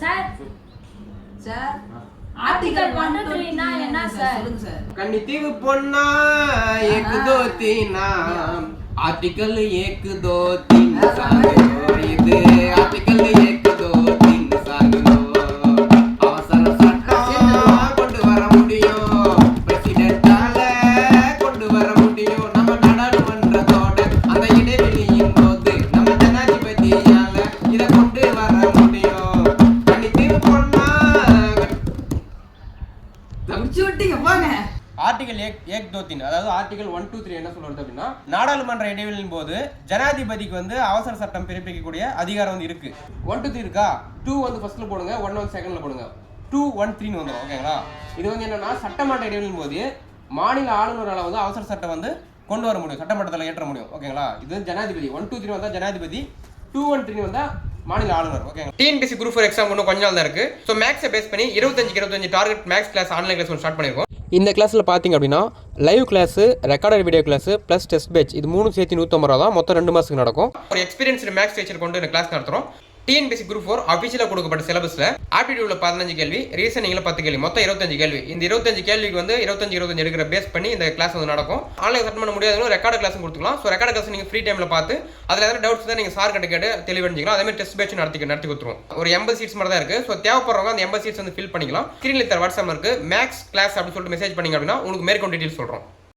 Sir. Sir. Article one two த்ரீனா என்ன sir? சொல்லுங்க sir. கன்னி தீவு பொண்ணா ஏக் தோ தீனா ஆர்டிகல் ஏக் தோ தப்பிச்சு விட்டீங்க போங்க. ஆர்டிகல் ஏக் ஏக் தோத்தின் தீன் அதாவது ஆர்டிகல் ஒன் டூ த்ரீ என்ன சொல்றது அப்படின்னா நாடாளுமன்ற இடைவெளியின் போது ஜனாதிபதிக்கு வந்து அவசர சட்டம் பிறப்பிக்கக்கூடிய அதிகாரம் வந்து இருக்கு. ஒன் டூ த்ரீ இருக்கா? டூ வந்து ஃபர்ஸ்ட்ல போடுங்க ஒன் வந்து செகண்ட்ல போடுங்க. டூ ஒன் த்ரீன்னு வந்துடும் ஓகேங்களா இது வந்து என்னன்னா சட்டமன்ற இடைவெளியின் போது மாநில ஆளுநரால் வந்து அவசர சட்டம் வந்து கொண்டு வர முடியும் சட்டமன்றத்தில் ஏற்ற முடியும் ஓகேங்களா இது ஜனாதிபதி ஒன் டூ த்ரீ வந்தால் ஜனாதிபதி டூ ஒன் த்ரீ வந்தால் மாநில ஆளுநர் okay TNPSC group four exam இன்னும் கொஞ்ச நாள் தான் இருக்கு. ஸோ மேக்ஸை பேஸ் பண்ணி இருபத்தஞ்சு இருபத்தஞ்சு target maths class online class ஒன்று ஸ்டார்ட் பண்ணியிருக்கோம் இந்த கிளாஸில் பார்த்தீங்க அப்படின்னா live class recorded video class plus test batch இது மூணு சேர்த்து நூற்றம்பது ரூபா தான். மொத்தம் ரெண்டு மாதத்துக்கு நடக்கும். ஒரு எக்ஸ்பீரியன்ஸ்டு மேக்ஸ் டீச்சர் கொண்டு இந்த கிளாஸ் நடத்துகிறோம் டிஎன்பிசி குரூப் ஃபோர் அஃபிஷியலாக கொடுக்கப்பட்ட சிலபஸில் ஆப்டிடியூட்ல பதினஞ்சு கேள்வி ரீசனிங்கில் பத்து கேள்வி மொத்தம் இருபத்தஞ்சு கேள்வி. இந்த இருபத்தஞ்சு கேள்விக்கு வந்து இருபத்தஞ்சு இருபத்தஞ்சு எடுக்கிற பேஸ் பண்ணி இந்த கிளாஸ் வந்து நடக்கும். ஆன்லைன் செட் பண்ண முடியாது ரெக்கார்டு கிளாஸும் கொடுத்துக்கலாம். ஸோ ரெக்கார்டு கிளாஸ் நீங்கள் ஃப்ரீ டைமில் பார்த்து அதில் எதாவது டவுட்ஸ் தான் நீங்கள் சார் கிட்ட கேட்டு தெளிவடைஞ்சிக்கலாம். அதே மாதிரி டெஸ்ட் பேட்ச் நடத்தி நடத்தி கொடுத்துருவோம். ஒரு எண்பது சீட்ஸ் மட்டும் தான் இருக்குது ஸோ தேவைப்படுறவங்க அந்த எண்பது சீட்ஸ் வந்து ஃபில் பண்ணிக்கலாம். ஸ்க்ரீனில் தர வாட்ஸ்அப் இருக்குது மேக்ஸ் கிளாஸ் அப்படின்னு சொல்லிட்டு மெசேஜ் பண்ணிங்க அப்படின்னா உங்களுக்கு மேற்கொண்டு டீட்டெயில்ஸ் சொல்கிறோம்